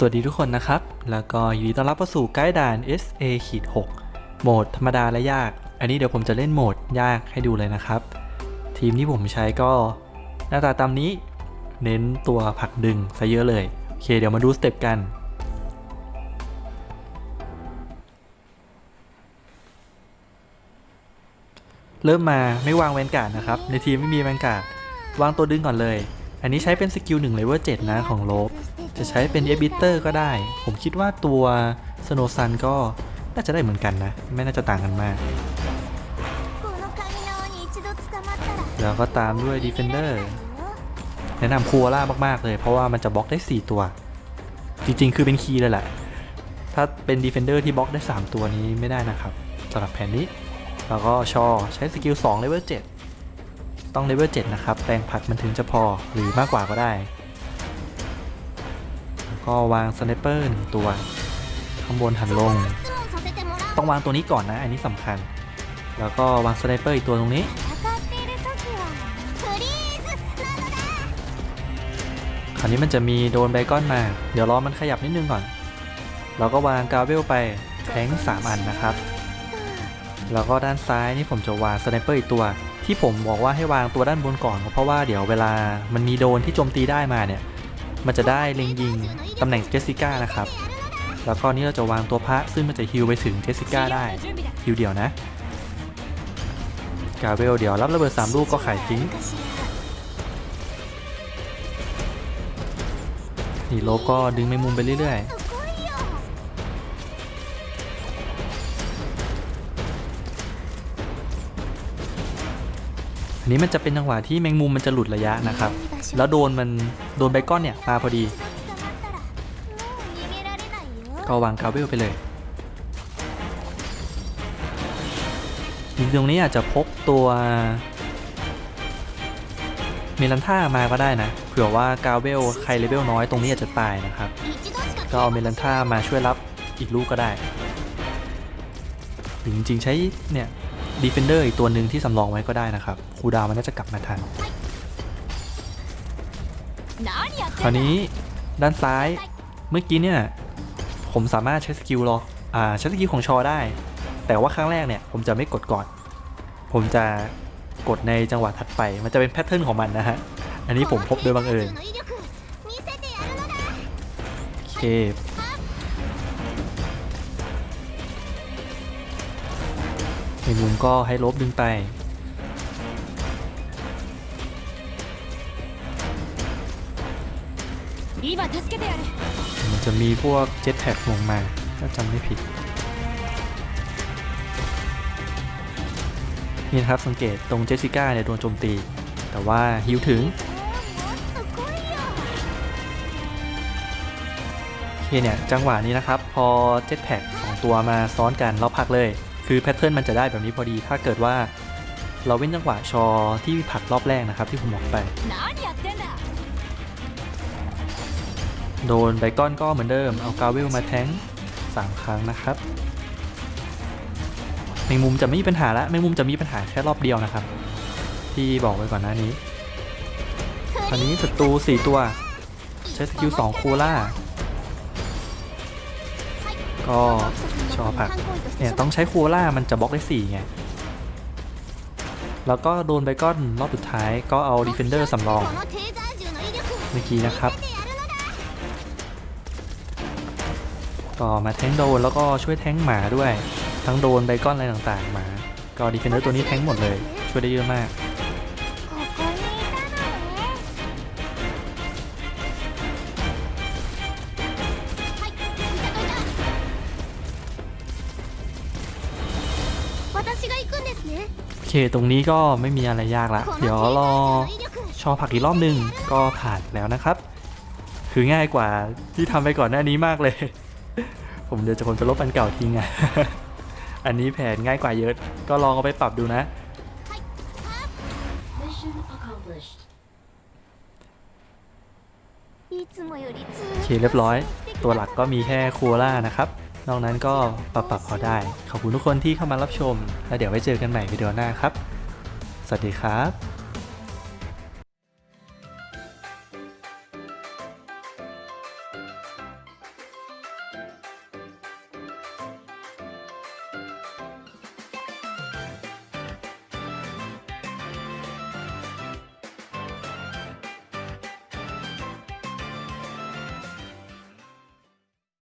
สวัสดีทุกคนนะครับ แล้วก็ยินดีต้อนรับเข้าสู่ไกด์ด่าน SA ขีด6โหมดธรรมดาและยาก อันนี้เดี๋ยวผมจะเล่นโหมดยากให้ดูเลยนะครับ ทีมที่ผมใช้ก็หน้าตาตามนี้ เน้นตัวผักดึงซะเยอะเลย โอเค เดี๋ยวมาดูสเต็ปกันเริ่มมาไม่วางแวนการ์ดนะครับ ในทีมไม่มีแวนการ์ดวางตัวดึงก่อนเลย อันนี้ใช้เป็นสกิล1 level 7 นะของโลบ จะใช้เป็นเอบิเตอร์ก็ได้ ผมคิดว่าตัวสโนซันก็น่าจะได้เหมือนกันนะ ไม่น่าจะต่างกันมาก แล้วก็ตามด้วยดีเฟนเดอร์แนะนำคัวล่ามากๆเลย เพราะว่ามันจะบล็อกได้ 4 ตัว จริงๆ คือเป็นคีย์เลยแหละ ถ้าเป็นดีเฟนเดอร์ที่บล็อกได้ 3 ตัวนี้ไม่ได้นะครับสำหรับแผนนี้ แล้วก็ชอใช้สกิล2 level 7 ต้องเลเวล7นะครับแปลงผักมันถึงจะพอหรือมากกว่าก็ได้ แล้วก็วางสเนปเปอร์หนึ่งตัว ข้างบนหันลง ต้องวางตัวนี้ก่อนนะ อันนี้สำคัญ แล้วก็วางสไนเปอร์อีกตัวตรงนี้ คราวนี้มันจะมีโดนไบก้อนมา เดี๋ยวรอมันขยับนิดนึงก่อน แล้วก็วางกาเวลไปแทงสามอันนะครับ แล้วก็ด้านซ้ายนี่ผมจะวางสไนเปอร์อีกตัว ที่ผมบอกว่าให้วางตัวด้านบนก่อนเพราะว่าเดี๋ยวเวลามันมีโดนที่โจมตีได้มาเนี่ย มันจะได้เล็งยิงตำแหน่งเจสสิก้านะครับ แล้วก็นี่เราจะวางตัวพระซึ่งมันจะฮิวไปถึงเจสสิก้าได้ฮิวเดียวนะกาเวลเดี๋ยวรับระเบิดสามลูกก็ขายทิ้งนี่โลบก็ดึงแมงมุมไปเรื่อยす นี้มันจะเป็นจังหวะที่แมงมุมมันจะหลุดระยะนะครับ แล้วโดนมันโดนไบก้อนเนี่ยมาพอดี ก็วางกาเวลไปเลยจริงตรงนี้อาจจะพกตัว เมลันท่ามาก็ได้นะ เผื่อว่ากาเวลใครเลเวลน้อยตรงนี้อาจจะตายนะครับ ก็เอาเมลันท่ามาช่วยรับอีกลูกก็ได้ จริงๆใช้เนี่ย ดีเฟนเดอร์อีกตัวหนึ่งที่สำรองไว้ก็ได้นะครับคูดาวมันน่าจะกลับมาทัน คราวนี้ด้านซ้ายเมื่อกี้เนี่ย ผมสามารถใช้สกิลรออ่าใช้สกิลของชอได้ แต่ว่าครั้งแรกเนี่ย ผมจะไม่กดก่อน ผมจะกดในจังหวะถัดไป มันจะเป็นแพทเทิร์นของมันนะฮะ อันนี้ผมพบโดยบังเอิญโอเค ไอหมุมก็ให้ลบดึงไป มันจะมีพวกเจ็ตแท็กลงมาถ้าจำไม่ผิด นี่นะครับสังเกตตรงเจสสิก้าเนี่ยโดนโจมตี แต่ว่าฮิวถึงโอเคเนี่ยจังหวะนี้นะครับ พอเจ็ตแท็กสองตัวมาซ้อนกันเราพักเลย คือแพทเทิร์นมันจะได้แบบนี้พอดี ถ้าเกิดว่าเราเว้นจังหวะชอที่ผักรอบแรกนะครับที่ผมบอกไป โดนไบก้อนก็เหมือนเดิม เอากาเวลมาแทงสามครั้งนะครับแมงมุมจะไม่มีปัญหาละแมงมุมจะมีปัญหาแค่รอบเดียวนะครับ ที่บอกไว้ก่อนหน้านี้ตอนนี้ศัตรู4ตัว ใช้สกิล2โคล่า ก็ชอบผักเนี่ยต้องใช้คูล่ามันจะบล็อกได้4ไง แล้วก็โดนไปก้อนรอบสุดท้ายก็เอาดีเฟนเดอร์สำรอง เมื่อกี้นะครับ ก็มาแทงโดนแล้วก็ช่วยแทงหมาด้วย ทั้งโดนไบก้อนอะไรต่างๆ มา ก็ดีเฟนเดอร์ตัวนี้แทงหมดเลย ช่วยได้เยอะมาก โอเคตรงนี้ก็ไม่มีอะไรยากละเดี๋ยวรอชอผักอีกรอบนึงก็ผ่านแล้วนะครับ คือง่ายกว่าที่ทำไปก่อนหน้านี้มากเลย ผมเดี๋ยวจะคนจะลบอันเก่าทิ้งอะอันนี้แผนง่ายกว่าเยอะ ก็ลองเอาไปปรับดูนะโอเคเรียบร้อย ตัวหลักก็มีแค่ครัวล่านะครับ นอกนั้นก็ปรับปรับพอได้ ขอบคุณทุกคนที่เข้ามารับชม แล้วเดี๋ยวไว้เจอกันใหม่วิดีโอหน้าครับ สวัสดีครับ